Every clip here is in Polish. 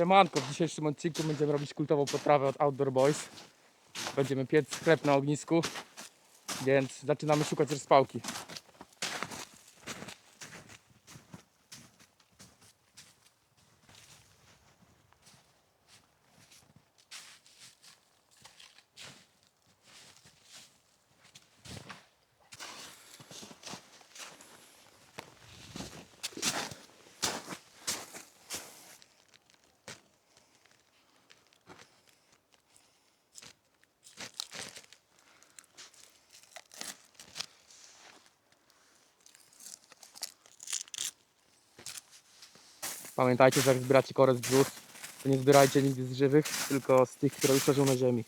Siemanko, w dzisiejszym odcinku będziemy robić kultową potrawę od Outdoor Boys. Będziemy piec chleb na ognisku, więc zaczynamy szukać rozpałki. Pamiętajcie, że jak zbieracie korę z brzus, to nie zbierajcie nigdy z żywych, tylko z tych, które już leżą na ziemi.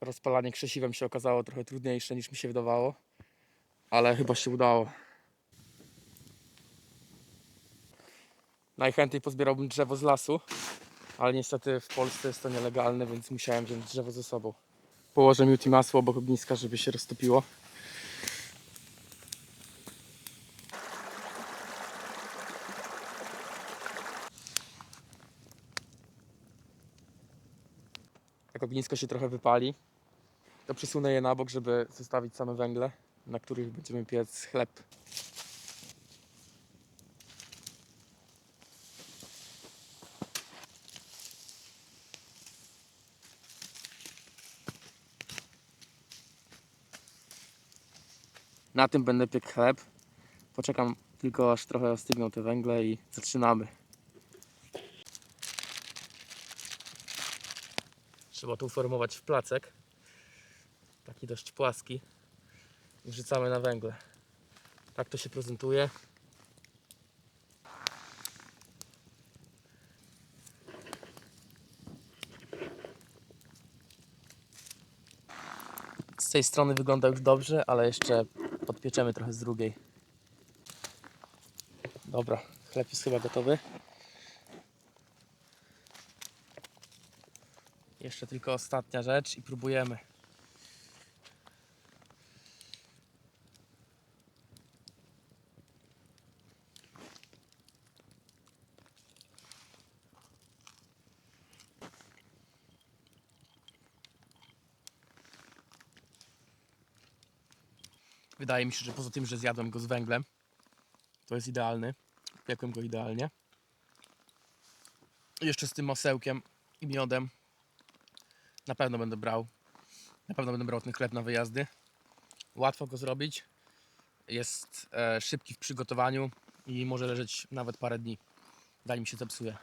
Rozpalanie krzesiwem się okazało trochę trudniejsze niż mi się wydawało, ale chyba się udało. Najchętniej pozbierałbym drzewo z lasu, ale niestety w Polsce jest to nielegalne, więc musiałem wziąć drzewo ze sobą. Położę miód masło obok ogniska, żeby się roztopiło. Jak ognisko się trochę wypali, to przesunę je na bok, żeby zostawić same węgle, na których będziemy piec chleb. Na tym będę piekł chleb. Poczekam tylko aż trochę ostygną te węgle i zaczynamy. Trzeba to uformować w placek. Taki dość płaski. I wrzucamy na węgle. Tak to się prezentuje. Z tej strony wygląda już dobrze, ale jeszcze podpieczemy trochę z drugiej. Dobra, chleb jest chyba gotowy. Jeszcze tylko ostatnia rzecz i próbujemy. Wydaje mi się, że poza tym, że zjadłem go z węglem, to jest idealny. Piekłem go idealnie. Jeszcze z tym masełkiem i miodem na pewno będę brał. Na pewno będę brał ten chleb na wyjazdy. Łatwo go zrobić. Jest e, szybki w przygotowaniu i może leżeć nawet parę dni. Zanim się zepsuje.